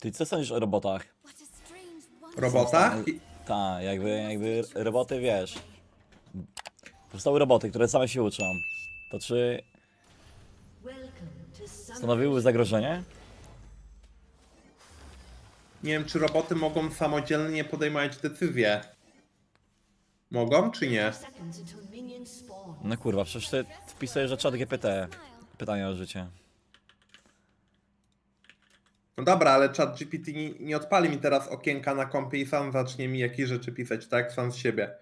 Ty co sądzisz o robotach? Robota? I- Tak, jakby, jakby roboty, wiesz... Powstały roboty, które same się uczą. To czy stanowiły zagrożenie? Nie wiem, czy roboty mogą samodzielnie podejmować decyzje. Mogą, czy nie? No kurwa, przecież ty wpisujesz, że czat GPT. Pytania o życie. No dobra, ale chat GPT nie, nie odpali mi teraz okienka na kompie i sam zacznie mi jakieś rzeczy pisać, tak? Sam z siebie.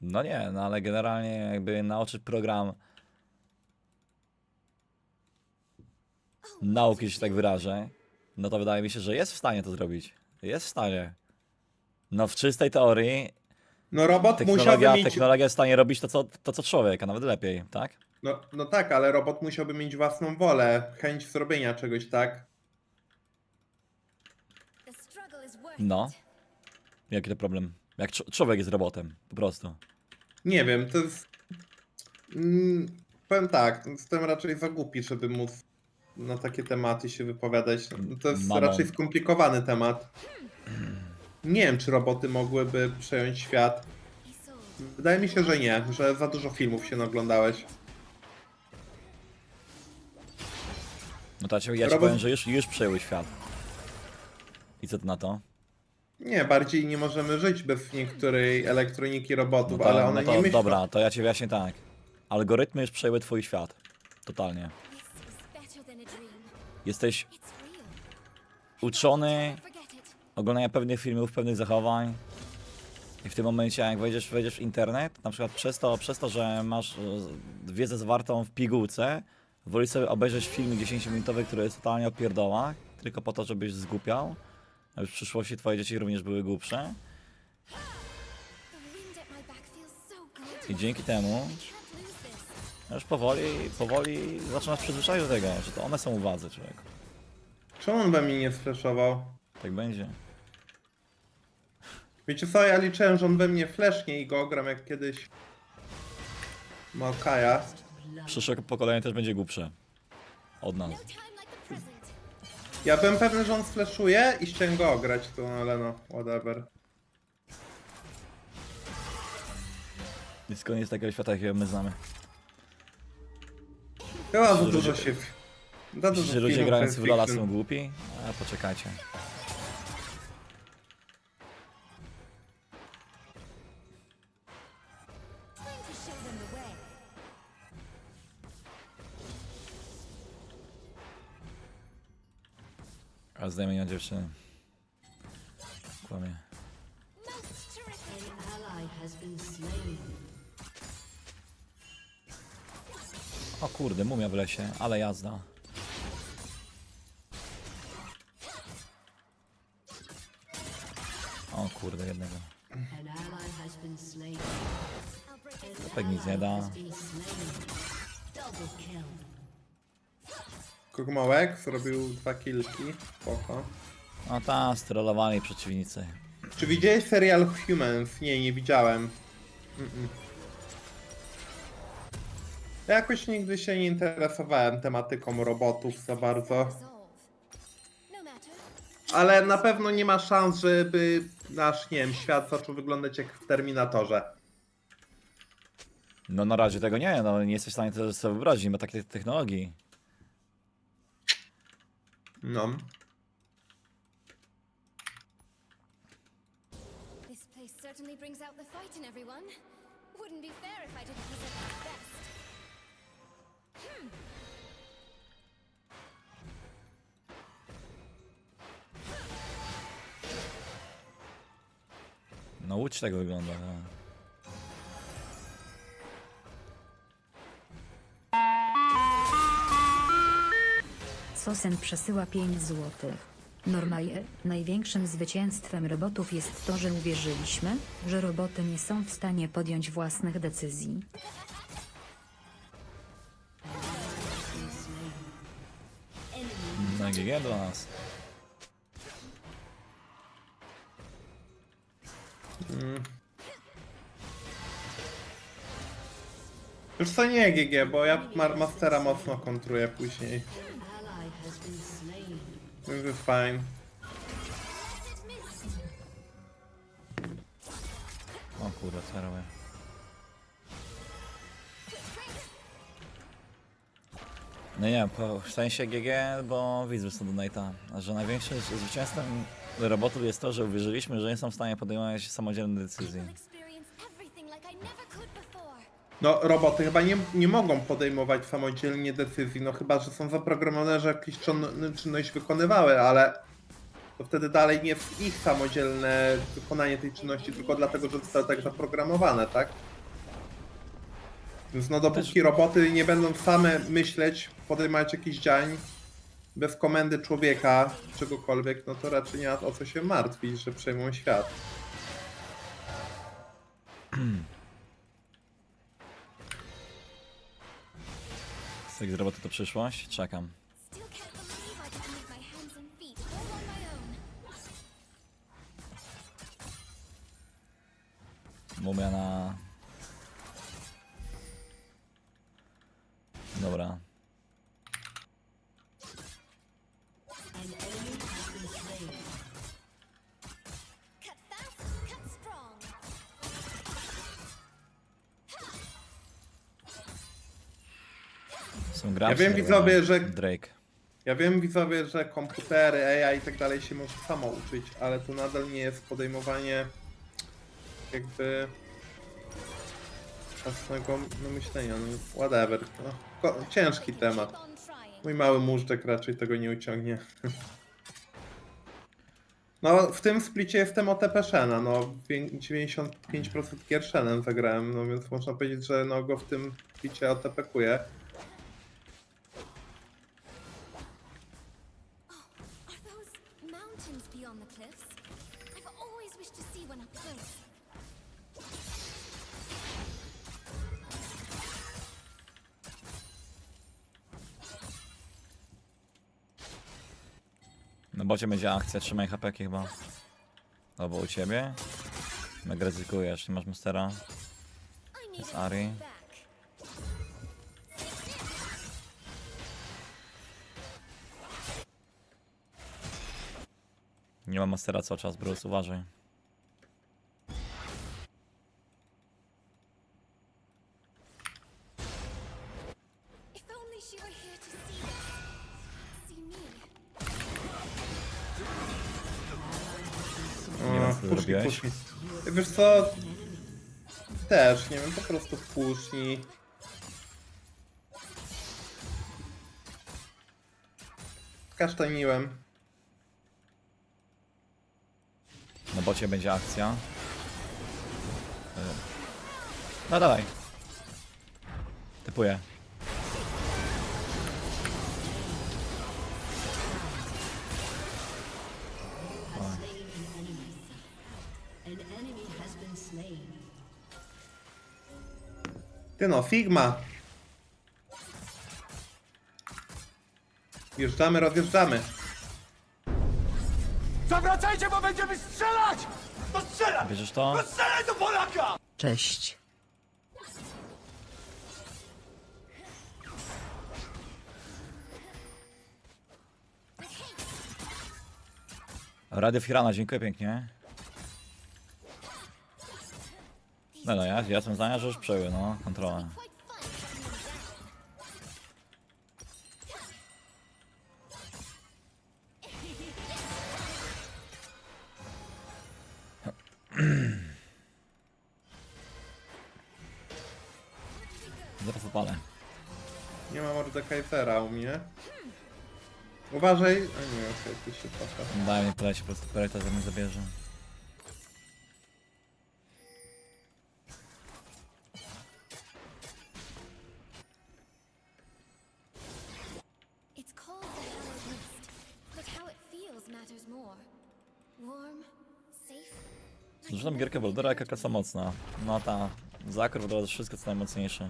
No nie, no ale generalnie jakby nauczyć program nauki, że się tak wyrażę, no to wydaje mi się, że jest w stanie to zrobić. Jest w stanie. No w czystej teorii No robot musiałby technologia, mieć... technologia jest w stanie robić to co, to, co człowiek, a nawet lepiej, tak? No, no tak, ale robot musiałby mieć własną wolę, chęć zrobienia czegoś, tak? No. Jaki to problem? Jak cz- człowiek jest robotem, po prostu. Nie wiem, to jest... Mm, powiem tak, jestem raczej za głupi, żeby móc na takie tematy się wypowiadać. No, To jest Mamo. raczej skomplikowany temat. Nie wiem, czy roboty mogłyby przejąć świat. Wydaje mi się, że nie, że za dużo filmów się naglądałeś. No to ja ci, ja ci Robot- powiem, że już, już przejęły świat. I co ty na to? Nie, bardziej nie możemy żyć bez niektórej elektroniki robotów, No to, ale one no to, nie myślą. Dobra, to ja ci wyjaśnię tak. Algorytmy już przejęły twój świat. Totalnie. Jesteś uczony oglądania pewnych filmów, pewnych zachowań. I w tym momencie, jak wejdziesz, wejdziesz w internet, na przykład przez to, przez to że masz e, wiedzę zawartą w pigułce, wolisz sobie obejrzeć film 10-minutowy, który jest totalnie o pierdołach, tylko po to, żebyś zgłupiał, aby w przyszłości twoje dzieci również były głupsze. I dzięki temu już powoli, powoli zaczynasz przyzwyczaić do tego, że to one są uwadze człowieku. Czemu on we mnie nie sflashował? Tak będzie. Wiecie co, ja liczyłem, że on we mnie flesznie i go ogram jak kiedyś Maokaja. Przyszłe pokolenie też będzie głupsze. Od nas. Ja byłem pewny, że on sfleszuje i chciałem go ograć, to no, ale no, whatever. Nic koniec takiego świata, jakiego my znamy. Chyba za dużo się... Za dużo że ludzie filmów grający w science Lola fiction. są głupi? A poczekajcie. Zdejmienia dziewczyny. Kłamie. O kurde, mumia w lesie, ale jazda. O kurde, jednego. Tak nic nie da. Kogmołek zrobił dwa kilki. Spoko. No tam, sterolowani przeciwnicy. Czy widziałeś serial Humans? Nie, nie widziałem. Mm-mm. Ja jakoś nigdy się nie interesowałem tematyką robotów za bardzo. Ale na pewno nie ma szans, żeby nasz, nie wiem, świat zaczął wyglądać jak w Terminatorze. No na razie tego nie, no nie jesteś w stanie to sobie wyobrazić, nie ma takiej technologii. No. This place certainly brings out the fight in everyone. Wouldn't be fair if I didn't present my best. Hmm. No łódź tego wygląda. No. Sosen przesyła 5 zł. Normalnie, największym zwycięstwem robotów jest to, że uwierzyliśmy, że roboty nie są w stanie podjąć własnych decyzji. No GG dla nas. Już co nie GG, bo ja Mastera mocno kontruję później. This is fine. O kurde, co robię? No nie, po w sensie GG, bo widzę z Donata, że największym zwycięstwem robotów jest to, że uwierzyliśmy, że nie są w stanie podejmować samodzielnych decyzji. No, roboty chyba nie, nie mogą podejmować samodzielnie decyzji, no chyba, że są zaprogramowane, że jakąś czyn- czynność wykonywały, ale to wtedy dalej nie jest ich samodzielne wykonanie tej czynności, tylko dlatego, że zostały tak zaprogramowane, tak? Więc no dopóki roboty nie będą same myśleć, podejmować jakichś działań bez komendy człowieka, czegokolwiek, no to raczej nie ma o co się martwić, że przejmą świat. Z z roboty to przyszłość? Czekam. Gracze. wiem, widzowie, że- Drake. Ja wiem widzowie, że komputery, AI i tak dalej się może samo uczyć, ale to nadal nie jest podejmowanie jakby własnego no, myślenia, no whatever. No, ko- ciężki temat. Mój mały móżdżek raczej tego nie uciągnie. No, w tym splicie jestem OTP Shena, no pię- 95% gier Shenem zagrałem, no więc można powiedzieć, że no go w tym splicie OTP bocie będzie akcja, trzymaj HP chyba. Albo u ciebie. Mega ryzykujesz, nie masz need Jest Ari. Nie ma mastera cały czas, Bruce, uważaj. Też, nie wiem, po prostu puszni. Kasztaniłem. Na bocie będzie akcja. Y. No dawaj. Typuję. An enemy has been slain. Ty no, Sigma. Wjeżdżamy, rozjeżdżamy. Zawracajcie, bo będziemy strzelać! To strzelaj! Bierzesz to? Strzelaj do Polaka! Cześć. Radio Firana, dziękuję pięknie. No no, ja, ja jestem zdania, że już przejął, no, kontrolę. Zaraz opalę. Nie ma Mordekaisera u mnie. Uważaj. A nie, okej, ty się patrz. Daj mi poleci, po prostu Pereta ze mnie zabierze. Gierkę Boldera jaka klasa mocna. No ta zakrów to wszystko co najmocniejsze.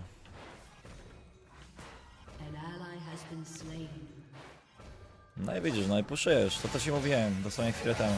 No i widzisz, no i puszujesz, to co ci mówiłem dosłownie chwilę temu.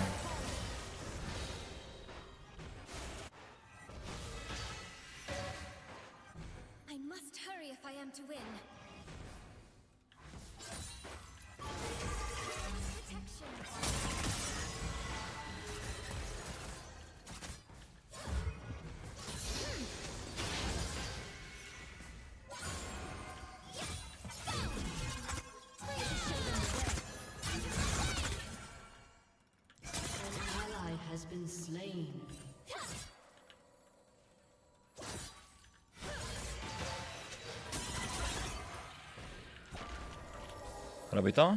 Robi to?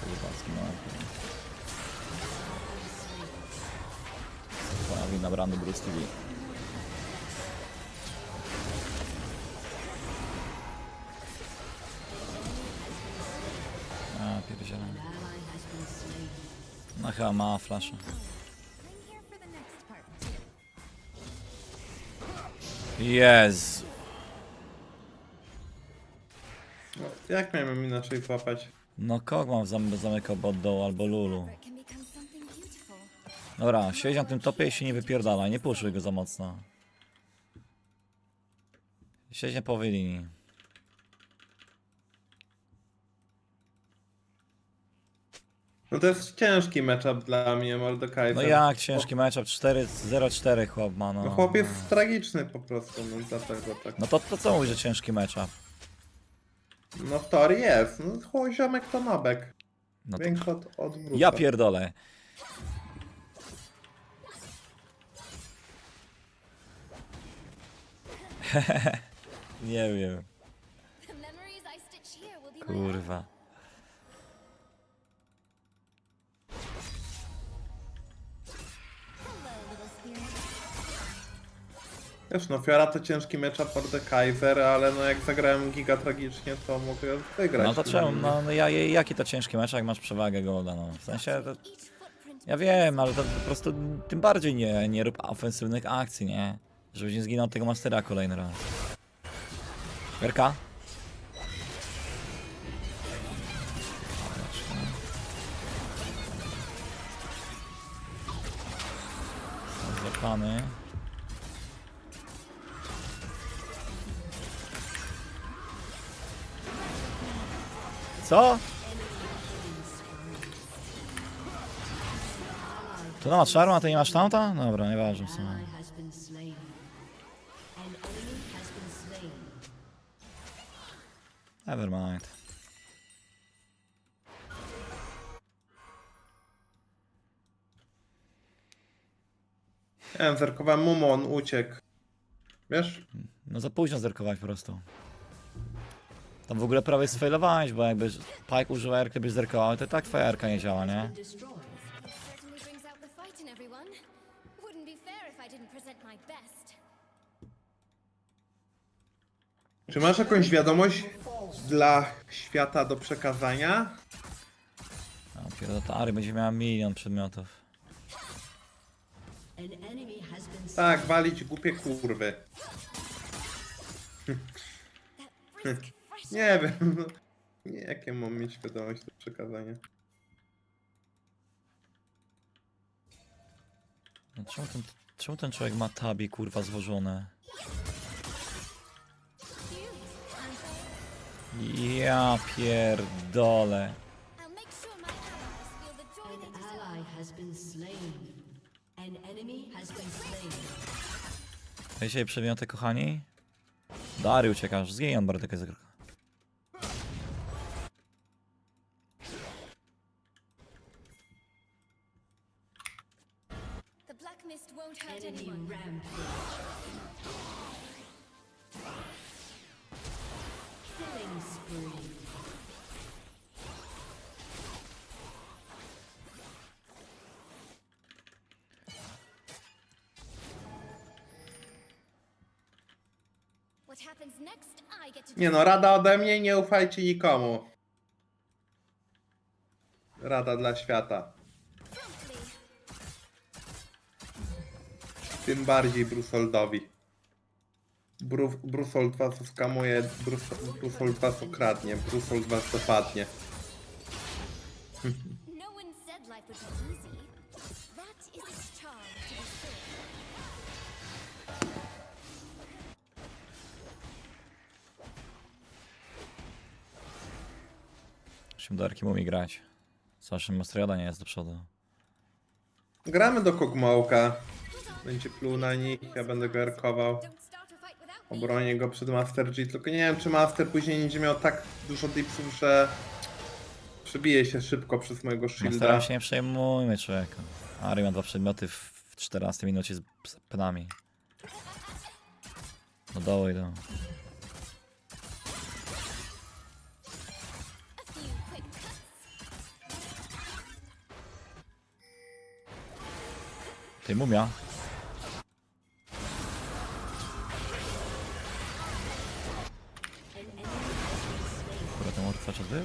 Kurwa, zginąłem. Twoja wina, Brandy Bruce TV. A, pierdzielę. No chyba ma flasza. Jezu. No, jak miałem inaczej złapać? No Kog'Maw zam zamykał bot dołu albo Lulu. Dobra, siedź na tym topie i się nie wypierdalaj, nie puszuj go za mocno. Siedź na połowie linii. No to jest ciężki matchup dla mnie, Mordekaiser. No jak ciężki matchup, 4-0-4 chłop ma, No no. chłop jest tragiczny po prostu, no dlatego tak. No to, to co mówisz, że ciężki matchup? No w teorii jest, no chuj ziomek to nobek. No to Większy od, od ja pierdolę. Nie wiem, The Wiesz no, Fiora to ciężki matchup Mordekaiser, ale no jak zagrałem giga tragicznie, to mogę wygrać. No to czemu? No, no ja, jaki to ciężki mecz, jak masz przewagę golda, no. W sensie, to, ja wiem, ale to po prostu tym bardziej nie, nie rób ofensywnych akcji, nie? Żebyś nie zginął tego Mastera kolejny raz. Werka? Złapany. Co? To no, czarma, to nie masz tamta? Dobra, nieważne w sumie. Nevermind. Ja wiem, zerkowałem Mumu, on uciekł. Wiesz? No za późno zerkować po prostu. Tam w ogóle prawie sfailowałeś, bo jakby Pike użył R, byś to i tak twoja R nie działa, nie? Czy masz jakąś wiadomość dla świata do przekazania? A pierdolę, ta Ary będzie miała milion przedmiotów. Tak, walić głupie kurwy. Nie wiem. no. Nie, jakie mam mieć wiadomość do przekazania? No czemu ten, czemu ten człowiek ma tabi kurwa złożone? Ja pierdolę. I'll make sure my allies feel the joy they An deserve. ally has been slain. An enemy has been slain. Wiecie przedmioty, kochani? Do Ary uciekasz, zginie on Bartek jest The black mist won't hurt Enemy anyone. rampage. Killing spree. What happens next, I get to Nie no, rada ode mnie, nie ufajcie nikomu. Rada dla świata. Tym bardziej Brusoldowi. Bru Brusold was skamuje, Brus Brusold was okradnie, Brusold was dopadnie. No one said life would be easy. That is its charm, to be sure. Musimy do Arki umie grać. Zawsze Mastrioda nie jest do przodu. Gramy do Kogmołka. Będzie pluł na nich, ja będę go erkował. Obronię go przed Master G, tylko nie wiem czy Master później nie będzie miał tak dużo dipsów, że przebije się szybko przez mojego shielda. Masterem się nie przejmujmy, człowieka. Ari ma dwa przedmioty w, w 14 minucie z, penami. No doły idą. Ty mumia. Mord cały czas był?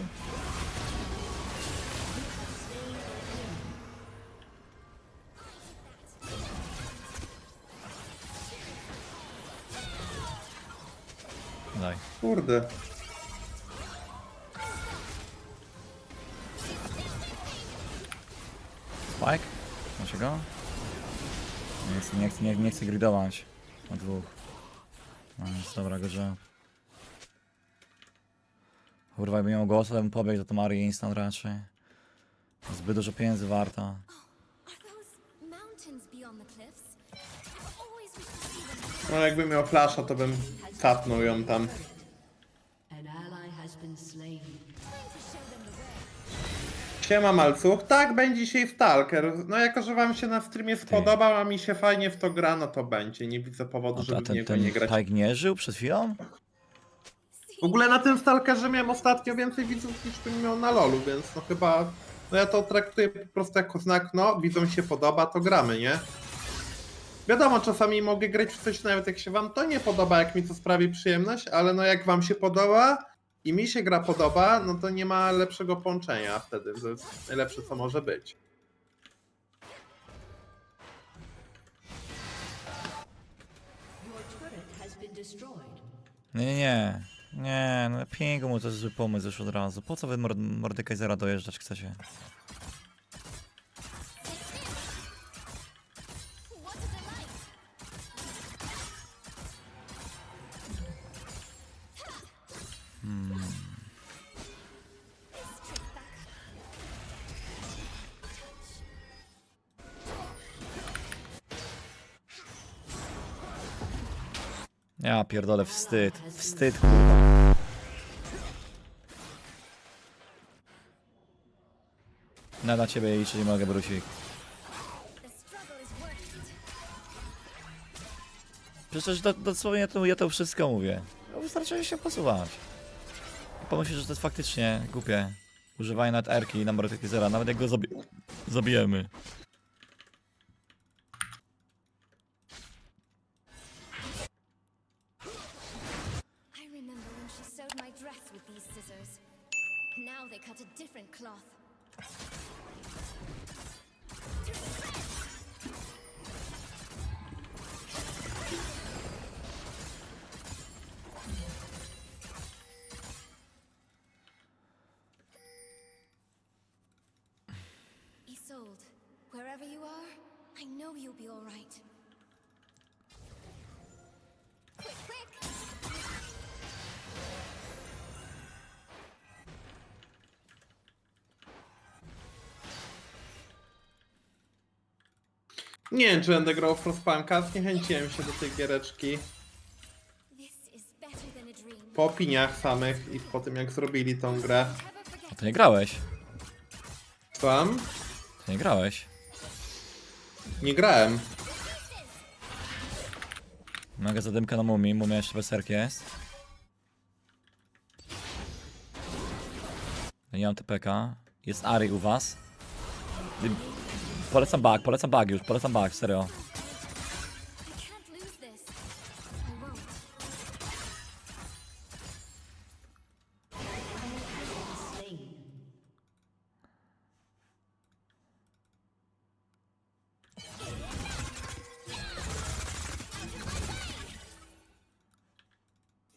Daj. Kurde. Spike? Macie go? Nie chcę, nie chcę, nie, nie chcę gridować. Na dwóch. No jest dobra go, że... Kurwa, jakbym miał głos, to bym pobiegł do Tomari instant raczej. Zbyt dużo pieniędzy warta. No jakbym miał flasza, to bym tapnął ją tam. Siema Malcuch, tak będzie dzisiaj Stalker. No jako, że wam się na streamie spodobał, a mi się fajnie w to gra, no to będzie. Nie widzę powodu, A żeby w ten, niego ten nie grać. Pike nie żył przed chwilą? W ogóle na tym Stalkerze miałem ostatnio więcej widzów niż bym miał na LoLu, więc no chyba... No ja to traktuję po prostu jako znak, no widzom się podoba, to gramy, nie? Wiadomo, czasami mogę grać w coś nawet jak się wam to nie podoba, jak mi to sprawi przyjemność, ale no jak wam się podoba i mi się gra podoba, no to nie ma lepszego połączenia wtedy, to jest najlepsze co może być. Nie, nie, nie. Nie, no pingu mu to jest zły pomysł już od razu. Po co wy Mord Mordekaisera dojeżdżać chcecie? Ja pierdolę, wstyd. Wstyd, kurwa. No na ciebie liczyć nie mogę, Brusik. Przecież do, dosłownie to, ja to wszystko mówię. No wystarczy się posuwać. Pomyślisz, że to jest faktycznie głupie. Używanie nawet erki na Mordekaisera, nawet jak go zabi zabijemy. Dress with these scissors. Now they cut a different cloth. Isolde, wherever you are, I know you'll be all right. Nie wiem, czy będę grał w Frostpunka, zniechęciłem się do tej giereczki. Po opiniach samych i po tym jak zrobili tą grę. A to nie grałeś. Słucham? To nie grałeś. Nie grałem. Mogę zadymkę na mumii, mumia jeszcze berserk jest. Ja nie mam TPK. Jest Ari u was. Polecam bug, polecam bug już, polecam bug, serio.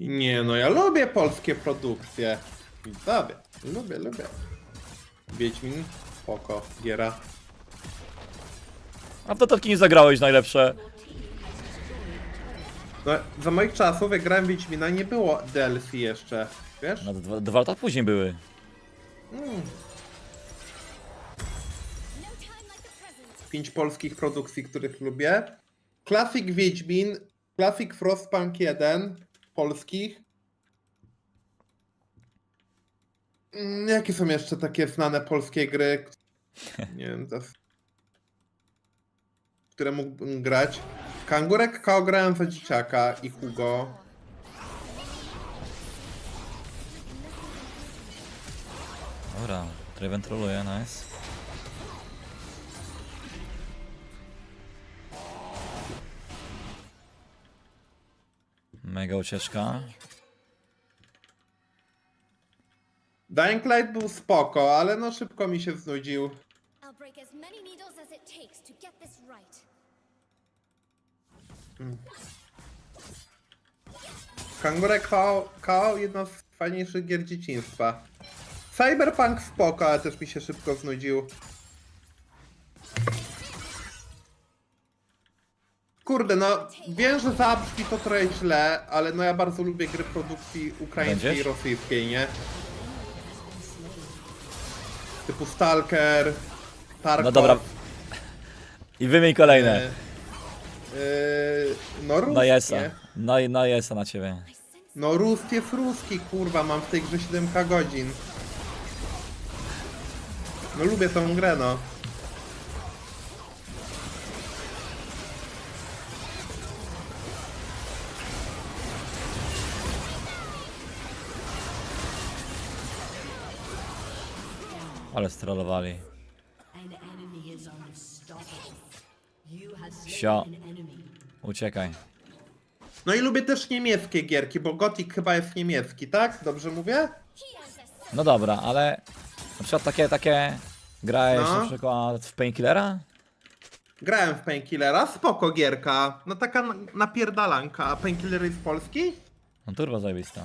Nie no, ja lubię polskie produkcje. Widzowie, lubię, lubię. Wiedźmin, spoko, giera. A w dodatki nie zagrałeś najlepsze. No, za moich czasów, jak grałem w Wiedźmina, nie było DLC jeszcze, wiesz? No, dwa, dwa lata później były. Present. Pięć polskich produkcji, których lubię. Classic Wiedźmin Classic Frostpunk 1 polskich. Mm, Jakie są jeszcze takie znane polskie gry? Nie wiem, w które mógłbym grać. Kangurek Ko grałem za dzieciaka i Hugo. Dobra, Draven troluje, nice. Mega ucieczka. Dying Light był spoko, ale no szybko mi się znudził. I'll break as many needles as it takes to get this right. Kangurek Ko, Ko jedna z fajniejszych gier dzieciństwa. Cyberpunk spoko, ale też mi się szybko znudził. Kurde, no wiem, że zabrzmi to trochę źle, ale no ja bardzo lubię gry produkcji ukraińskiej i Będziesz? rosyjskiej, nie? Typu Stalker, Tarkov. No dobra. I wymień kolejne. e, e, no Rus, No jesa. nie? No i no jesa na ciebie. No Rust jest ruski, kurwa, mam w tej grze 7k godzin. No lubię tą grę, no. Ale strollowali. Sio. Uciekaj. No i lubię też niemieckie gierki, bo Gothic chyba jest niemiecki, tak? Dobrze mówię? No dobra, ale na przykład takie, takie grałeś No. na przykład w Painkillera? Grałem w Painkillera, spoko gierka. No taka na- napierdalanka. A Painkiller jest polski? No turbo zajebista.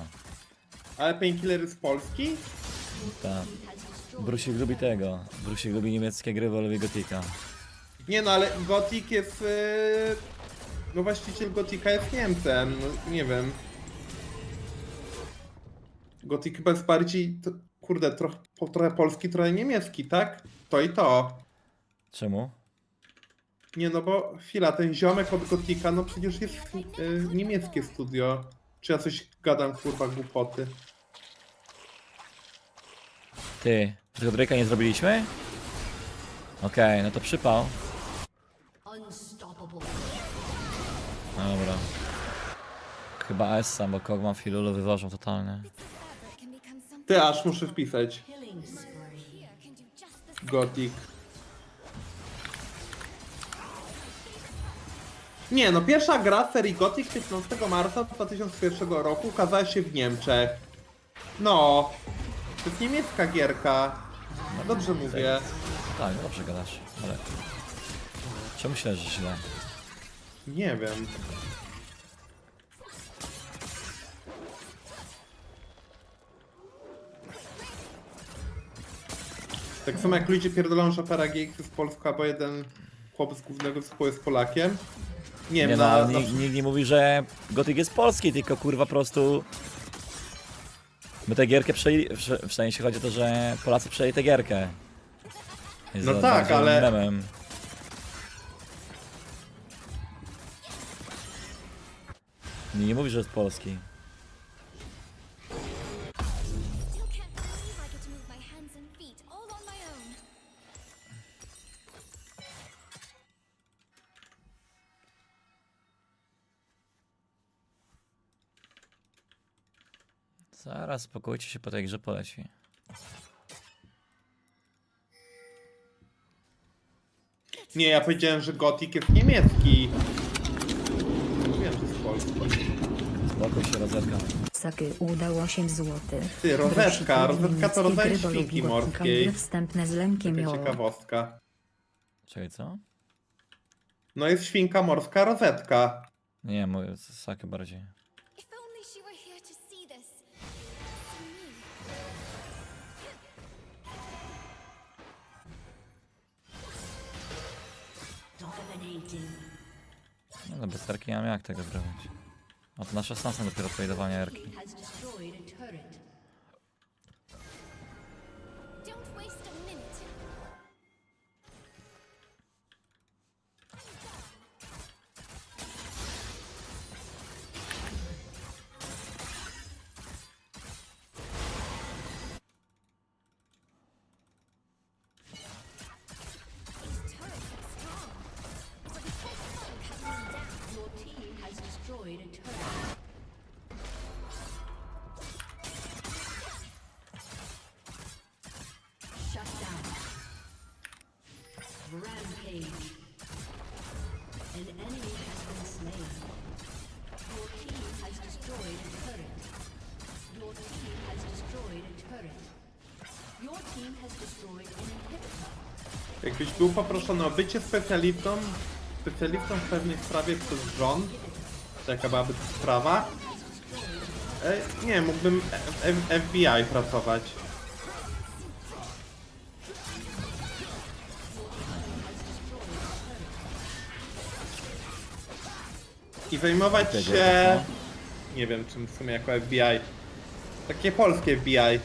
Ale Painkiller jest polski? Tak. Brusik lubi tego. Brusik lubi niemieckie gry, bo lubi Gotika. Nie no, ale Gothic jest... Yy... No właściciel Gotika jest Niemcem, no nie wiem. Gothic chyba jest bardziej, to, kurde, trochę, po- trochę polski, trochę niemiecki, tak? To i to. Czemu? Nie no, bo chwila, ten ziomek od Gotika, no przecież jest y, niemieckie studio. Czy ja coś gadam, kurwa, głupoty? Ty, tego Drake'a nie zrobiliśmy? Okej, no to przypał. Dobra. Chyba Essa, bo Kog'Maw i Lulu wywożą totalnie. Ty, aż muszę wpisać. Gothic. Nie, no pierwsza gra serii Gothic 15 marca 2001 roku ukazała się w Niemczech. No, to jest niemiecka gierka. Dobrze mówię. Tak, dobrze gadasz, ale... Czemu myślę, że źle? Nie wiem. Tak samo jak ludzie pierdolą, że Opera GX jest Polska, bo jeden chłop z głównego zespołu jest Polakiem. Nie Nie wiem, no, na, ale na, nikt, nikt nie mówi, że Gothic jest polski, tylko kurwa po prostu... My tę gierkę przejęli, w w sensie chodzi o to, że Polacy przejęli tę gierkę. Jest No za- tak, bardziej ale- Memem. Nie, nie mówi, że jest polski. Zaraz spokójcie się, po tej grze poleci. Nie, ja powiedziałem, że Gothic jest niemiecki. Nie wiem, że jest polski. Spokój się, rozetka. Saky udało 8 zł. Ty, rozetka. Rozetka to rodzaj świnki morskiej. Wstępne z lękiem Taka ciekawostka. Czekaj, co? No jest świnka morska rozetka. Nie, mówię sakę bardziej. If only she were here to see this. See me. Dominating. No, no bez tarki nie mam jak tego zrobić. A to na 16 dopiero tradowania Erki. Jakbyś był poproszony o bycie specjalistą, specjalistą w pewnej sprawie przez rząd, to jaka byłaby to sprawa? E, nie, mógłbym w F- FBI pracować. I zajmować się... Nie wiem czym w sumie jako FBI. Takie polskie FBI.